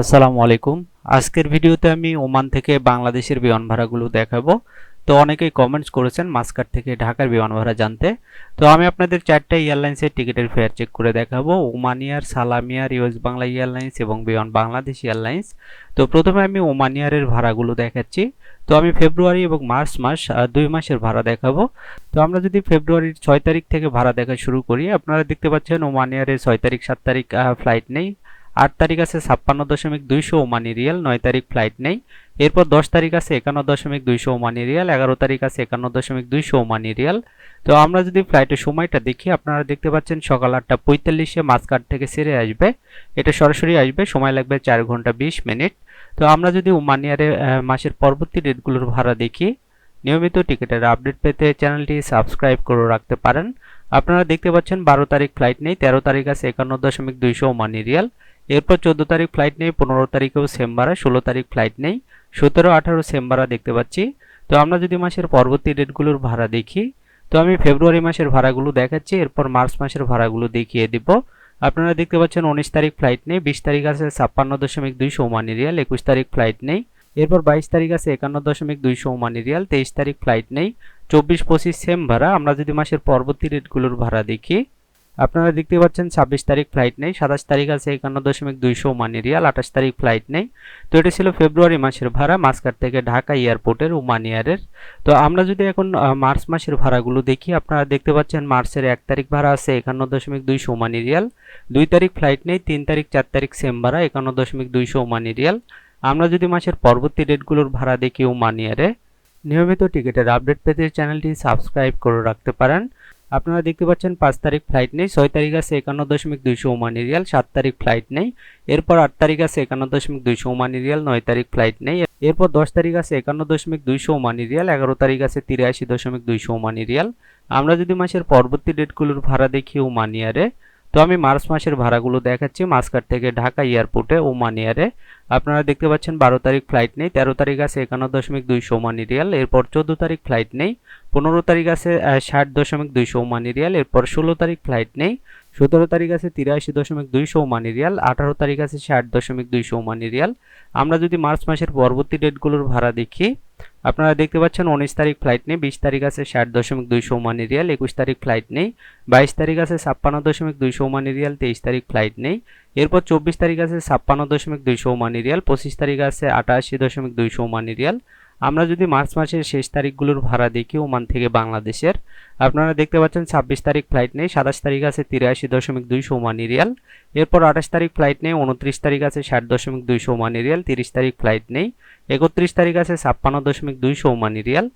আসসালামু আলাইকুম। আজকের ভিডিওতে আমি ওমান থেকে বাংলাদেশের বিমান ভাড়াগুলো দেখাবো। তো অনেকেই কমেন্টস করেছেন মাস্কাট থেকে ঢাকার বিমান ভাড়া জানতে। তো আমি আপনাদের চারটা এয়ারলাইন্সের টিকিটের ফেয়ার চেক করে দেখাবো। ওমানিয়ার সালামিয়ার ইউএস বাংলা এয়ারলাইন্স এবং বিমান বাংলাদেশ এয়ারলাইন্স। তো প্রথমে আমি ওমানিয়ারের ভাড়াগুলো দেখাচ্ছি। তো আমি ফেব্রুয়ারি এবং মার্চ মাস দুই মাসের ভাড়া দেখাবো। তো আমরা যদি ফেব্রুয়ারির ছয় তারিখ থেকে ভাড়া দেখা শুরু করি, আপনারা দেখতে পাচ্ছেন ওমানিয়ারের ছয় তারিখ, সাত তারিখ ফ্লাইট নেই। আট তারিখ আছে ছাপ্পান্ন দশমিক দুইশো ওমানি রিয়াল, নয় তারিখ ফ্লাইট নেই। এরপর দশ তারিখ আছে একান্ন দশমিক দুইশো ওমানি রিয়াল, এগারো তারিখ আছে একান্ন দশমিক দুইশো ওমানি রিয়াল। তো আমরা যদি ফ্লাইটের সময়টা দেখি, আপনারা দেখতে পাচ্ছেন সকাল আটটা পঁয়তাল্লিশে মাঝঘাট থেকে সেরে আসবে। এটা সরাসরি আসবে, সময় লাগবে চার ঘণ্টা বিশ মিনিট। তো আমরা যদি ওমানিয়ারে মাসের পরবর্তী ডেটগুলোর ভাড়া দেখি, নিয়মিত টিকিটের আপডেট পেতে চ্যানেলটি সাবস্ক্রাইব করে রাখতে পারেন। আপনারা দেখতে পাচ্ছেন বারো তারিখ ফ্লাইট নেই, তেরো তারিখ আছে একান্ন দশমিক দুইশো ওমানি রিয়াল। এরপর চোদ্দ তারিখ ফ্লাইট নেই, পনেরো তারিখেও সেম ভাড়া, ষোলো তারিখ ফ্লাইট নেই, সতেরো, আঠারো সেম ভাড়া দেখতে পাচ্ছি। তো আমরা যদি মাসের পরবর্তী ডেটগুলোর ভাড়া দেখি, তো আমি ফেব্রুয়ারি মাসের ভাড়াগুলো দেখাচ্ছি, এরপর মার্চ মাসের ভাড়াগুলো দেখিয়ে দিব। আপনারা দেখতে পাচ্ছেন উনিশ তারিখ ফ্লাইট নেই, বিশ তারিখ আছে ছাপ্পান্ন দশমিক দুই ওমানি রিয়াল, একুশ তারিখ ফ্লাইট নেই। এরপর বাইশ তারিখ আছে একান্ন দশমিক দুই ওমানি রিয়াল, তেইশ তারিখ ফ্লাইট নেই। চব্বিশ, পঁচিশ সেম ভাড়া। আমরা যদি মাসের পরবর্তী রেটগুলোর ভাড়া দেখি আপনারা দেখতে পাচ্ছেন ছাব্বিশ তারিখ ফ্লাইট নেই, সাতাশ তারিখ আছে একান্ন দশমিক দুইশো ওমানি রিয়াল, আঠাশ তারিখ ফ্লাইট নেই। তো এটা ছিল ফেব্রুয়ারি মাসের ভাড়া মাসকাট থেকে ঢাকা এয়ারপোর্টের ওমান এয়ারের তো আমরা যদি এখন মার্চ মাসের ভাড়াগুলো দেখি, আপনারা দেখতে পাচ্ছেন মার্চের এক তারিখ ভাড়া আছে একান্ন দশমিক দুইশো ওমানি রিয়াল, দুই তারিখ ফ্লাইট নেই, তিন তারিখ, চার তারিখ সেম ভাড়া, একান্ন দশমিক দুইশো ওমানি রিয়াল। আমরা যদি মাসের পরবর্তী ডেটগুলোর ভাড়া দেখি ওমান এয়ারে নিয়মিত টিকিটের আপডেট পেতে চ্যানেলটি সাবস্ক্রাইব করে রাখতে পারেন। আপনারা দেখতে পাচ্ছেন পাঁচ তারিখ ফ্লাইট নেই, ছয় তারিখ আছে একান্ন দশমিক দুইশো ওমানি রিয়াল, সাত তারিখ ফ্লাইট নেই, এরপর আট তারিখ আছে একান্ন দশমিক দুইশো ওমানি রিয়াল, নয় তারিখ ফ্লাইট নেই, এরপর দশ তারিখ আছে একান্ন দশমিক দুইশো ওমানি রিয়াল, এগারো তারিখ আছে তিরাশি দশমিক দুইশো ওমানি রিয়াল। আমরা যদি মাসের পরবর্তী ডেটগুলোর ভাড়া দেখি ওমানিয়ারে তো আমি মার্চ মাসের ভাড়াগুলো দেখাচ্ছি। মাসকাট থেকে ঢাকা এয়ারপোর্টে ওমানিয়ারে আপনারা দেখতে পাচ্ছেন বারো তারিখ ফ্লাইট নেই, তেরো তারিখ আছে একান্ন দশমিক দুইশো ওমানি রিয়াল, এরপর চোদ্দ তারিখ ফ্লাইট নেই, পনেরো তারিখ আছে ষাট দশমিক দুইশো ওমানি রিয়াল, এরপর ষোলো তারিখ ফ্লাইট নেই, সতেরো তারিখ আছে তিরাশি দশমিক দুইশো ওমানি রিয়াল, আঠারো তারিখ আছে ষাট দশমিক দুইশো ওমানি রিয়াল। আমরা যদি মার্চ মাসের পরবর্তী ডেটগুলোর ভাড়া দেখি আপনারা দেখতে পাচ্ছেন উনিশ তারিখ ফ্লাইট নেই, বিশ তারিখ আছে ষাট দশমিক দুইশো ওমানি রিয়াল, একুশ তারিখ ফ্লাইট নেই, বাইশ তারিখ আছে ছাপ্পান্ন দশমিক দুইশো ওমানি রিয়াল, তেইশ তারিখ ফ্লাইট নেই। এরপর চব্বিশ তারিখ আছে ছাপ্পান্ন দশমিক দুইশো ওমানি রিয়াল, পঁচিশ তারিখ আছে আটাশি দশমিক দুইশো ওমানি রিয়াল। আমরা যদি মার্চ মাসের শেষ তারিখগুলোর ভাড়া দেখি ওমান থেকে বাংলাদেশের, আপনারা দেখতে পাচ্ছেন ছাব্বিশ তারিখ ফ্লাইট নেই, সাতাশ তারিখ আছে তিরাশি দশমিক দুইশো ওমানি রিয়াল, এরপর আঠাশ তারিখ ফ্লাইট নেই, উনত্রিশ তারিখ আছে ষাট দশমিক দুইশো ওমানি রিয়াল, তিরিশ তারিখ ফ্লাইট নেই, একত্রিশ তারিখ আছে ছাপ্পান্ন দশমিক দুইশো ওমানি রিয়াল।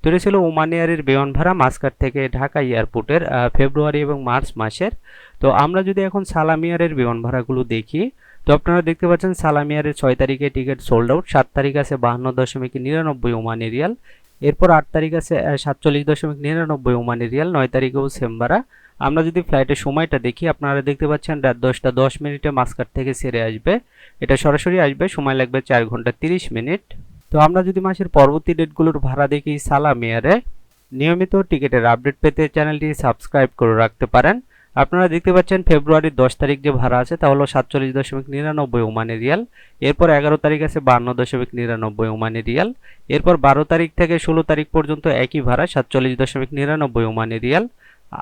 তো এটা ছিল ওমান এয়ারের বিমান ভাড়া মাসকাট থেকে ঢাকা এয়ারপোর্টের ফেব্রুয়ারি এবং মার্চ মাসের। তো আমরা যদি এখন সালামিয়ারের বিমান ভাড়াগুলো দেখি তো আপনারা দেখতে পাচ্ছেন সালামিয়ারের ছয় তারিখে টিকিট সোল্ড আউট সাত তারিখ আছে বাহান্ন দশমিক নিরানব্বই ওমানি রিয়াল, এরপর আট তারিখ আছে সাতচল্লিশ দশমিক নিরানব্বই ওমানি রিয়াল, নয় তারিখেও সেম ভাড়া আমরা যদি ফ্লাইটের সময়টা দেখি, আপনারা দেখতে পাচ্ছেন রাত দশটা দশ মিনিটে মাসকাট থেকে সেরে আসবে। এটা সরাসরি আসবে, সময় লাগবে চার ঘণ্টা তিরিশ মিনিট। তো আমরা যদি মাসের পরবর্তী ডেটগুলোর ভাড়া দেখি সালামিয়ারে নিয়মিত টিকিটের আপডেট পেতে চ্যানেলটি সাবস্ক্রাইব করে রাখতে পারেন। আপনারা দেখতে পাচ্ছেন ফেব্রুয়ারির দশ তারিখ যে ভাড়া আছে, তা হলো সাতচল্লিশ দশমিক নিরানব্বই ওমানি রিয়াল। এরপর এগারো তারিখ আছে বান্ন দশমিক নিরানব্বই ওমানি রিয়াল। এরপর বারো তারিখ থেকে ষোলো তারিখ পর্যন্ত একই ভাড়া, সাতচল্লিশ দশমিক নিরানব্বই ওমানি রিয়াল।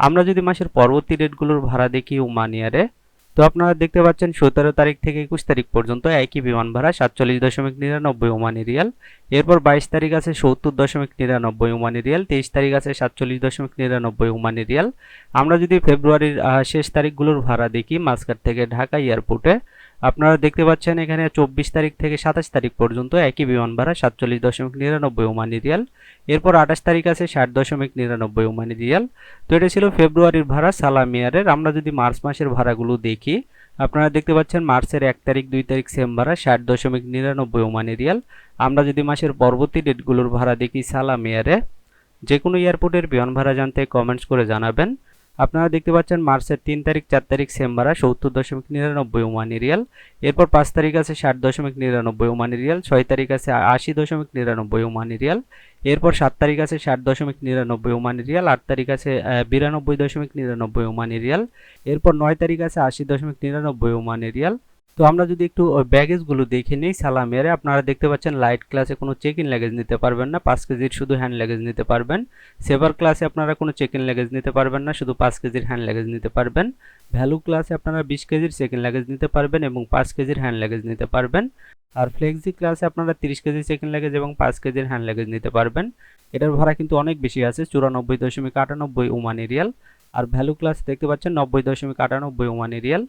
আমরা যদি মাসের পরবর্তী রেটগুলোর ভাড়া দেখি ওমানিয়ারে তো আপনারা দেখতে পাচ্ছেন সতেরো তারিখ থেকে একুশ তারিখ পর্যন্ত একই বিমান ভাড়া সাতচল্লিশ দশমিক নিরানব্বই ওমানি রিয়াল এরপর বাইশ তারিখ আছে সত্তর দশমিক নিরানব্বই ওমানি রিয়াল তেইশ তারিখ আছে সাতচল্লিশ দশমিক নিরানব্বই ওমানি রিয়াল আমরা যদি ফেব্রুয়ারির শেষ তারিখগুলোর ভাড়া দেখি মাসকাট থেকে ঢাকা এয়ারপোর্টে আপনারা দেখতে পাচ্ছেন এখানে চব্বিশ তারিখ থেকে সাতাশ তারিখ পর্যন্ত একই বিমান ভাড়া সাতচল্লিশ দশমিক নিরানব্বই ওমানি রিয়াল। এরপর আঠাশ তারিখ আছে ষাট দশমিক নিরানব্বই ওমানি রিয়াল। তো এটা ছিল ফেব্রুয়ারির ভাড়া সালামিয়ারের আমরা যদি মার্চ মাসের ভাড়াগুলো দেখি, আপনারা দেখতে পাচ্ছেন মার্চের এক তারিখ, দুই তারিখ সেম ভাড়া, ষাট দশমিক নিরানব্বই ওমানি রিয়াল। আমরা যদি মাসের পরবর্তী ডেটগুলোর ভাড়া দেখি সালামিয়ারে যে কোনো এয়ারপোর্টের বিমান ভাড়া জানতে কমেন্টস করে জানাবেন। আপনারা দেখতে পাচ্ছেন মার্চের তিন তারিখ, চার তারিখ সেম ভাড়া সত্তর দশমিক নিরানব্বই ওমানি রিয়াল। এরপর পাঁচ তারিখ আছে ষাট দশমিক নিরানব্বই ওমানি রিয়াল, ছয় তারিখ আছে আশি দশমিক নিরানব্বই ওমানি রিয়াল। এরপর সাত তারিখ আছে ষাট দশমিক নিরানব্বই ওমানি রিয়াল, আট তারিখ আছে বিরানব্বই দশমিক নিরানব্বই ওমানি রিয়াল। এরপর নয় তারিখ আছে আশি দশমিক নিরানব্বই ওমানি রিয়াল। তো আমরা যদি একটু ব্যাগেজগুলো দেখে নিই সালাম এয়ারে আপনারা দেখতে পাচ্ছেন লাইট ক্লাসে কোনো চেক ইন লাগেজ নিতে পারবেন না, পাঁচ কেজির শুধু হ্যান্ড লাগেজ নিতে পারবেন। সেভার ক্লাসে আপনারা কোনো চেক ইন লাগেজ নিতে পারবেন না, শুধু পাঁচ কেজির হ্যান্ড লাগেজ নিতে পারবেন। ভ্যালু ক্লাসে আপনারা বিশ কেজির চেক ইন লাগেজ নিতে পারবেন এবং পাঁচ কেজির হ্যান্ড লাগেজ নিতে পারবেন। আর ফ্লেক্সি ক্লাসে আপনারা তিরিশ কেজি ইন লাগেজ এবং পাঁচ কেজির হ্যান্ড লাগেজ নিতে পারবেন। এটার ভাড়া কিন্তু অনেক বেশি আছে, চুরানব্বই দশমিক আটানব্বই ওমানি এরিয়াল। আর ভ্যালু ক্লাস দেখতে পাচ্ছেন নব্বই দশমিক আটানব্বই ওমানি রিয়াল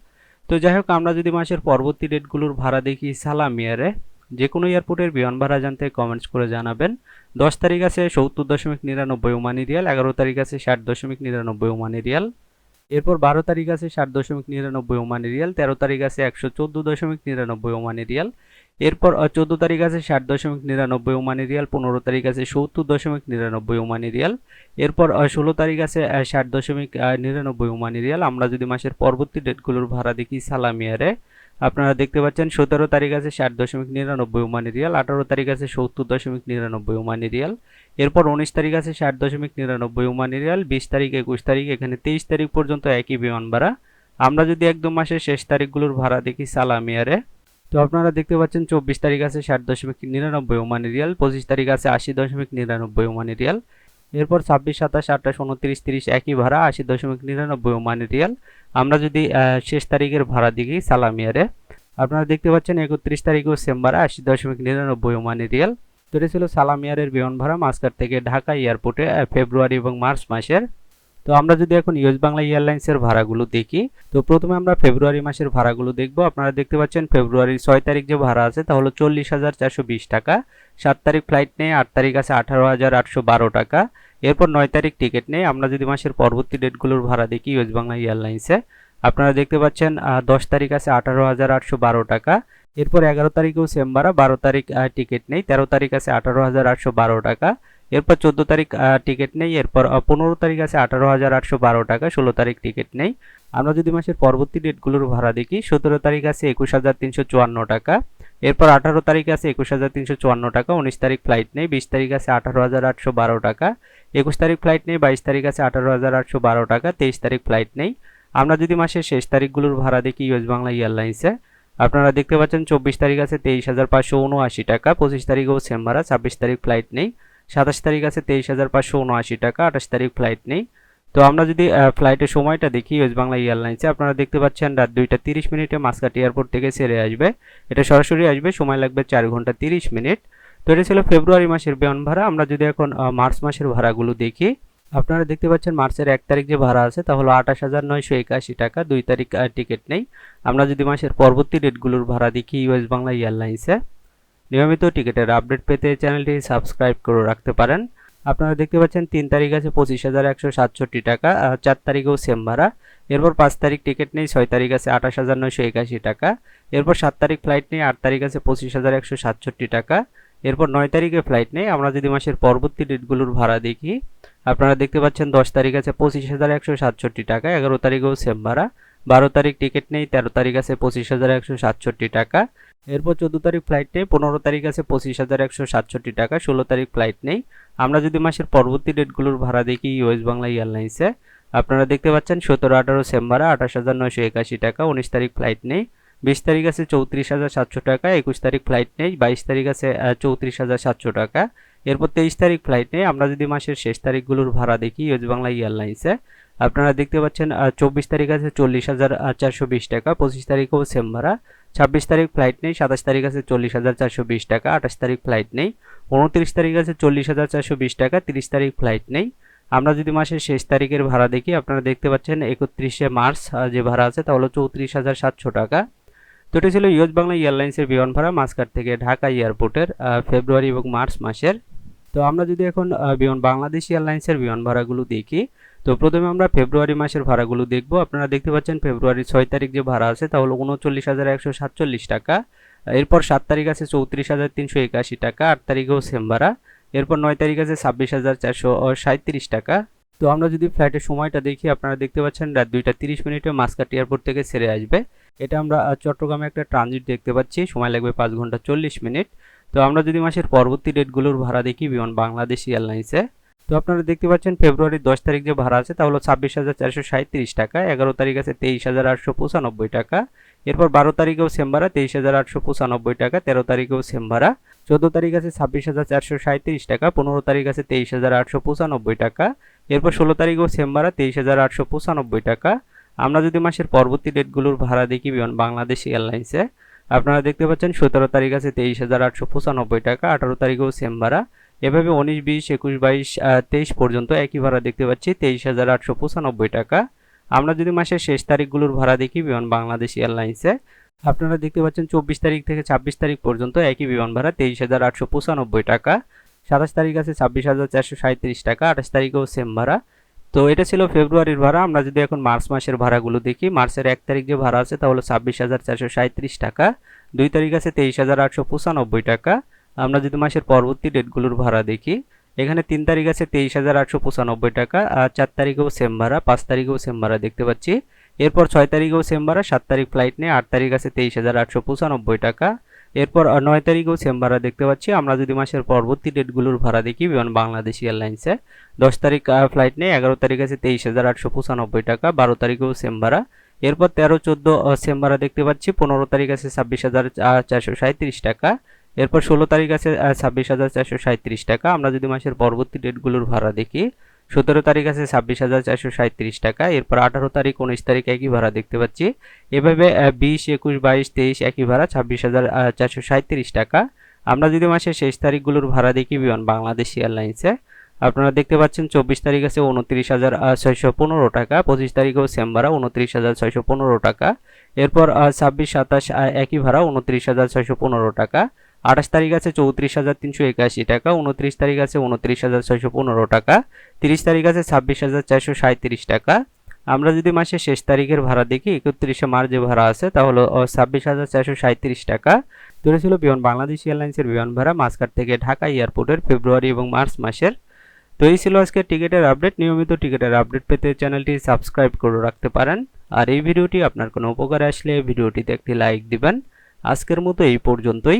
তো যাই হোক, আমরা যদি মাসের পরবর্তী ডেটগুলোর ভাড়া দেখি সালাম ইয়ারে যে কোনো এয়ারপোর্টের বিমান ভাড়া জানতে কমেন্টস করে জানাবেন। দশ তারিখ আছে সত্তর দশমিক নিরানব্বই ওমানি রিয়াল, এগারো তারিখ আছে ষাট দশমিক নিরানব্বই ওমানি রিয়াল। এরপর বারো তারিখ আছে ষাট দশমিক নিরানব্বই ওমানি রিয়াল, তেরো তারিখ আছে একশো চোদ্দ দশমিক নিরানব্বই ওমানি রিয়াল। এরপর চোদ্দ তারিখ আছে ষাট দশমিক নিরানব্বই ওমানি রিয়াল, পনেরো তারিখ আছে সত্তর দশমিক নিরানব্বই ওমানি রিয়াল। এরপর ষোলো তারিখ আছে ষাট দশমিক নিরানব্বই ওমানি রিয়াল। আমরা যদি মাসের পরবর্তী ডেটগুলোর ভাড়া দেখি সালামিয়ারে, আপনারা দেখতে পাচ্ছেন সতেরো তারিখ আছে ষাট দশমিক নিরানব্বই ওমানি রিয়াল, আঠারো তারিখ আছে সত্তর দশমিক নিরানব্বই ওমানি রিয়াল। এরপর উনিশ তারিখ আছে ষাট দশমিক নিরানব্বই ওমানি রিয়াল, বিশ তারিখ, একুশ তারিখ, এখানে তেইশ তারিখ পর্যন্ত একই বিমান ভাড়া আমরা যদি একদম মাসের শেষ তারিখগুলোর ভাড়া দেখি সালামিয়ারে তো আপনারা দেখতে পাচ্ছেন চব্বিশ তারিখ আছে ষাট দশমিক নিরানব্বই ওমানি রিয়াল, পঁচিশ তারিখ আছে আশি দশমিক নিরানব্বই ওমানি রিয়াল। এরপর ছাব্বিশ, সাতাশ, আঠাশ, উনত্রিশ, তিরিশ একই ভাড়া, আশি দশমিক নিরানব্বই ওমানি রিয়াল। আমরা যদি শেষ তারিখের ভাড়া দেখি সালামিয়ারে, আপনারা দেখতে পাচ্ছেন একত্রিশ তারিখও সেম ভাড়া আশি দশমিক নিরানব্বই ওমানি রিয়াল। তো এটা ছিল সালামিয়ারের বিমান ভাড়া মাস্কার থেকে ঢাকা এয়ারপোর্টে ফেব্রুয়ারি এবং মার্চ মাসের। তো আমরা যদি এখন ইউএস বাংলা এয়ারলাইন্সের ভাড়াগুলো দেখি, তো প্রথমে আমরা ফেব্রুয়ারি মাসের ভাড়াগুলো দেখব। আপনারা দেখতে পাচ্ছেন ফেব্রুয়ারির ছয় তারিখ যে ভাড়া আছে, তা হলো চল্লিশ হাজার চারশো বিশ টাকা। সাত তারিখ ফ্লাইট নেই, আট তারিখ আছে আঠারো হাজার আটশো বারো টাকা। এরপর নয় তারিখ টিকিট নেই। আমরা যদি মাসের পরবর্তী ডেটগুলোর ভাড়া দেখি ইউএস বাংলা এয়ারলাইন্সে আপনারা দেখতে পাচ্ছেন দশ তারিখ আছে আঠারো হাজার আটশো বারো টাকা। এরপর এগারো তারিখেও সেম ভাড়া, বারো তারিখ টিকিট নেই, তেরো তারিখ আছে আঠারো হাজার আটশো বারো টাকা। এরপর চোদ্দ তারিখ টিকিট নেই। এরপর পনেরো তারিখ আছে আঠারো হাজার আটশো বারো টাকা, ষোলো তারিখ টিকিট নেই। আমরা যদি মাসের পরবর্তী ডেটগুলোর ভাড়া দেখি, সতেরো তারিখ আছে একুশ হাজার তিনশো চুয়ান্ন টাকা। এরপর আঠারো তারিখ আছে একুশ হাজার তিনশো চুয়ান্ন টাকা, উনিশ তারিখ ফ্লাইট নেই, বিশ তারিখ আছে আঠারো হাজার আটশো বারো টাকা। একুশ তারিখ ফ্লাইট নেই, বাইশ তারিখ আছে আঠারো হাজার আটশো বারো টাকা, তেইশ তারিখ ফ্লাইট নেই। আমরা যদি মাসের শেষ তারিখগুলোর ভাড়া দেখি ইউএস বাংলা এয়ারলাইন্সে, আপনারা দেখতে পাচ্ছেন চব্বিশ তারিখ আছে তেইশ হাজার পাঁচশো উনআশি টাকা, পঁচিশ তারিখেও সেম ভাড়া ছাব্বিশ তারিখ ফ্লাইট নেই। সাতাশ তারিখ আছে তেইশ হাজার পাঁচশো উনআশি টাকা, আঠাশ তারিখ ফ্লাইট নেই। তো আমরা যদি ফ্লাইটের সময়টা দেখি ওয়েস্ট বাংলা এয়ারলাইন্সে আপনারা দেখতে পাচ্ছেন রাত দুইটা তিরিশ মিনিটে মাসকাট এয়ারপোর্ট থেকে ছেড়ে আসবে। এটা সরাসরি আসবে, সময় লাগবে চার ঘণ্টা তিরিশ মিনিট। তো এটা ছিল ফেব্রুয়ারি মাসের বিমান ভাড়া। আমরা যদি এখন মার্চ মাসের ভাড়াগুলো দেখি, আপনারা দেখতে পাচ্ছেন মার্চের এক তারিখ যে ভাড়া আছে তা হলো আঠাশ হাজার নয়শো একাশি টাকা, দুই তারিখ টিকিট নেই। আমরা যদি মাসের পরবর্তী ডেটগুলোর ভাড়া দেখি ইউএস বাংলা এয়ারলাইন্সে নিয়মিত টিকিটের আপডেট পেতে চ্যানেলটি সাবস্ক্রাইব করে রাখতে পারেন। আপনারা দেখতে পাচ্ছেন, তিন তারিখ আছে পঁচিশ হাজার একশো সাতষট্টি টাকা, আর চার তারিখেও সেম ভাড়া। এরপর পাঁচ তারিখ টিকিট নেই, ছয় তারিখ আছে আঠাশ হাজার নয়শো একাশি টাকা। এরপর সাত তারিখ ফ্লাইট নেই, আট তারিখ আছে পঁচিশ হাজার একশো সাতষট্টি টাকা। এরপর নয় তারিখে ফ্লাইট নেই, আমরা যদি মাসের পরবর্তী ডেটগুলোর ভাড়া দেখি, আপনারা দেখতে পাচ্ছেন দশ তারিখ আছে পঁচিশ হাজার একশো সাতষট্টি টাকা, এগারো তারিখেও সেম ভাড়া। বারো তারিখ টিকিট নেই, তেরো তারিখ আছে পঁচিশ হাজার একশো সাতষট্টি টাকা। এরপর চোদ্দ তারিখ ফ্লাইট নেই, পনেরো তারিখ আছে পঁচিশ হাজার একশো সাতষট্টি টাকা, ষোলো তারিখ ফ্লাইট নেই। আমরা যদি মাসের পরবর্তী ডেটগুলোর ভাড়া দেখি ইউএস বাংলা এয়ারলাইন্সে আপনারা দেখতে পাচ্ছেন সতেরো, আঠারো সেম্বারে আঠাশ হাজার নয়শো একাশি টাকা, উনিশ তারিখ ফ্লাইট নেই। বিশ তারিখ আছে চৌত্রিশ হাজার সাতশো টাকা, একুশ তারিখ ফ্লাইট নেই। বাইশ তারিখ আছে চৌত্রিশ হাজার সাতশো টাকা। এরপর তেইশ তারিখ ফ্লাইট আমরা যদি মাসের শেষ তারিখগুলোর ভাড়া দেখি ইউএস বাংলা এয়ারলাইন্সে আপনারা দেখতে পাচ্ছেন চব্বিশ তারিখ আছে চল্লিশ হাজার চারশো বিশ টাকা, পঁচিশ তারিখেও সেম ভাড়া। ছাব্বিশ তারিখ ফ্লাইট নেই, সাতাশ তারিখ আছে চল্লিশ হাজার, চারশো বিশ টাকা, আঠাশ তারিখ ফ্লাইট নেই। উনত্রিশ তারিখ আছে চল্লিশ হাজার, চারশো বিশ টাকা, তিরিশ তারিখ ফ্লাইট নেই। আমরা যদি মাসের শেষ তারিখের ভাড়া দেখি, আপনারা দেখতে পাচ্ছেন একত্রিশে মার্চ যে ভাড়া আছে তা হলো চৌত্রিশ হাজার সাতশো টাকা। তো এটা ছিল ইউএস বাংলা এয়ারলাইন্সের বিমান ভাড়া মাসকাট থেকে ঢাকা এয়ারপোর্টের ফেব্রুয়ারি এবং মার্চ মাসের। তো আমরা যদি এখন বিমান, বাংলাদেশ এয়ারলাইন্সের বিমান ভাড়াগুলো দেখি, তো প্রথমে আমরা ফেব্রুয়ারি মাসের ভাড়াগুলো দেখব। আপনারা দেখতে পাচ্ছেন ফেব্রুয়ারি ছয় তারিখ যে ভাড়া আছে, তা হলো উনচল্লিশ হাজার একশো সাতচল্লিশ টাকা। এরপর সাত তারিখ আছে চৌত্রিশ হাজার তিনশো একাশি টাকা, আট তারিখেও সেম ভাড়া। এরপর নয় তারিখ আছে ছাব্বিশ হাজার চারশো সাঁত্রিশ টাকা। তো আমরা যদি ফ্লাইটের সময়টা দেখি, আপনারা দেখতে পাচ্ছেন রাত দুইটা তিরিশ মিনিটে মাসকাট এয়ারপোর্ট থেকে ছেড়ে আসবে। এটা আমরা চট্টগ্রামে একটা ট্রানজিট দেখতে পাচ্ছি। সময় লাগবে পাঁচ ঘণ্টা চল্লিশ মিনিট। তো আমরা যদি মাসের পরবর্তী ডেটগুলোর ভাড়া দেখি, বিমান বাংলাদেশ এয়ারলাইন্সে, তো আপনারা দেখতে পাচ্ছেন ফেব্রুয়ারির দশ তারিখ যে ভাড়া আছে, তা হলো ছাব্বিশ হাজার চারশো সাঁত্রিশ টাকা, এগারো তারিখ আছে তেইশ হাজার আটশো পঁচানব্বই টাকা, এরপর বারো তারিখেও সেম ভাড়া, তেইশ হাজার আটশো পঁচানব্বই টাকা, তেরো তারিখেও সেম ভাড়া, চোদ্দ তারিখ আছে ছাব্বিশ হাজার চারশো সাঁত্রিশ টাকা, পনেরো তারিখ আছে তেইশ হাজার আটশো পঁচানব্বই টাকা, এরপর ষোলো তারিখেও সেম ভাড়া, তেইশ হাজার আটশো পঁচানব্বই টাকা। আমরা যদি মাসের পরবর্তী ডেটগুলোর ভাড়া দেখি, বিমান বাংলাদেশ এয়ারলাইন্সে আপনারা দেখতে পাচ্ছেন সতেরো তারিখ আছে তেইশ হাজার আটশো পঁচানব্বই টাকা, আঠারো তারিখেও সেম ভাড়া। এভাবে উনিশ, বিশ, একুশ, বাইশ তেইশ পর্যন্ত একই ভাড়া দেখতে পাচ্ছি, তেইশ হাজার আটশো পঁচানব্বই টাকা। আমরা যদি মাসের শেষ তারিখগুলোর ভাড়া দেখি বিমান বাংলাদেশ এয়ারলাইন্সে, আপনারা দেখতে পাচ্ছেন চব্বিশ তারিখ থেকে ছাব্বিশ তারিখ পর্যন্ত একই বিমান ভাড়া, তেইশ হাজার আটশো পঁচানব্বই টাকা। সাতাশ তারিখ আছে ছাব্বিশ হাজার চারশো সাঁত্রিশ টাকা, আঠাশ তারিখেও সেম ভাড়া। তো এটা ছিল ফেব্রুয়ারির ভাড়া। আমরা যদি এখন মার্চ মাসের ভাড়াগুলো দেখি, মার্চের এক তারিখ যে ভাড়া আছে তা হলো ছাব্বিশ হাজার চারশো সাঁত্রিশ টাকা, দুই তারিখ আছে তেইশ হাজার আটশো পঁচানব্বই টাকা। আমরা যদি মাসের পরবর্তী ডেটগুলোর ভাড়া দেখি, এখানে তিন তারিখ আছে তেইশ হাজার আটশো পঁচানব্বই টাকা, আর চার তারিখেও সেম ভাড়া, পাঁচ তারিখেও সেম ভাড়া দেখতে পাচ্ছি। এরপর ছয় তারিখেও সেম ভাড়া, সাত তারিখ ফ্লাইট নিয়ে আট তারিখ আছে তেইশ হাজার আটশো পঁচানব্বই টাকা। এরপর নয় তারিখেও সেম ভাড়া দেখতে পাচ্ছি, আমরা যদি মাসের পরবর্তী ডেটগুলোর ভাড়া দেখি, বিমান বাংলাদেশ এয়ারলাইন্সে, দশ তারিখ ফ্লাইট নেই এগারো তারিখ আছে তেইশ হাজার আটশো পঁচানব্বই টাকা, বারো তারিখেও সেম ভাড়া এরপর তেরো, চোদ্দ সেম ভাড়া দেখতে পাচ্ছি, পনেরো তারিখ আছে ছাব্বিশ হাজার চারশো সাঁত্রিশ টাকা। এরপর ষোলো তারিখ আছে ছাব্বিশ হাজার, চারশো সাঁত্রিশ টাকা। আমরা যদি মাসের পরবর্তী ডেটগুলোর ভাড়া দেখি সতেরো তারিখ আছে ছাব্বিশ হাজার চারশো সাঁত্রিশ টাকা, এরপর আঠারো তারিখ, উনিশ তারিখ একই ভাড়া দেখতে পাচ্ছি। এভাবে বিশ, একুশ, বাইশ, তেইশ একই ভাড়া ছাব্বিশ হাজার চারশো সাঁত্রিশ টাকা। আমরা যদি মাসের শেষ তারিখগুলোর ভাড়া দেখি, বিমান বাংলাদেশ এয়ারলাইন্সে, আপনারা দেখতে পাচ্ছেন চব্বিশ তারিখ আছে উনত্রিশ হাজার ছয়শো পনেরো টাকা, পঁচিশ তারিখেও সেম ভাড়া উনত্রিশ হাজার, ছয়শো পনেরো টাকা। এরপর ছাব্বিশ, সাতাশ একই ভাড়া, উনত্রিশ হাজার, ছয়শো পনেরো টাকা। আঠাশ তারিখ আছে চৌত্রিশ হাজার তিনশো একাশি টাকা, উনত্রিশ তারিখ আছে উনত্রিশ হাজার ছয়শো পনেরো টাকা, তিরিশ তারিখ আছে ছাব্বিশ হাজার চারশো সাঁত্রিশ টাকা। আমরা যদি মাসের শেষ তারিখের ভাড়া দেখি, একত্রিশে মার্চ যে ভাড়া আছে তা হলো ছাব্বিশ হাজার চারশো সাঁত্রিশ টাকা। ধরে ছিল বিমান, বাংলাদেশ এয়ারলাইন্সের বিমান ভাড়া মাসকাট থেকে ঢাকা এয়ারপোর্টের ফেব্রুয়ারি এবং মার্চ মাসের। তো এই ছিল আজকে টিকিটের আপডেট। নিয়মিত টিকিটের আপডেট পেতে চ্যানেলটি সাবস্ক্রাইব করে রাখতে পারেন। আর এই ভিডিওটি আপনার কোনো উপকারে আসলে ভিডিওটিতে একটি লাইক দিবেন। আজকের মতো এই পর্যন্তই।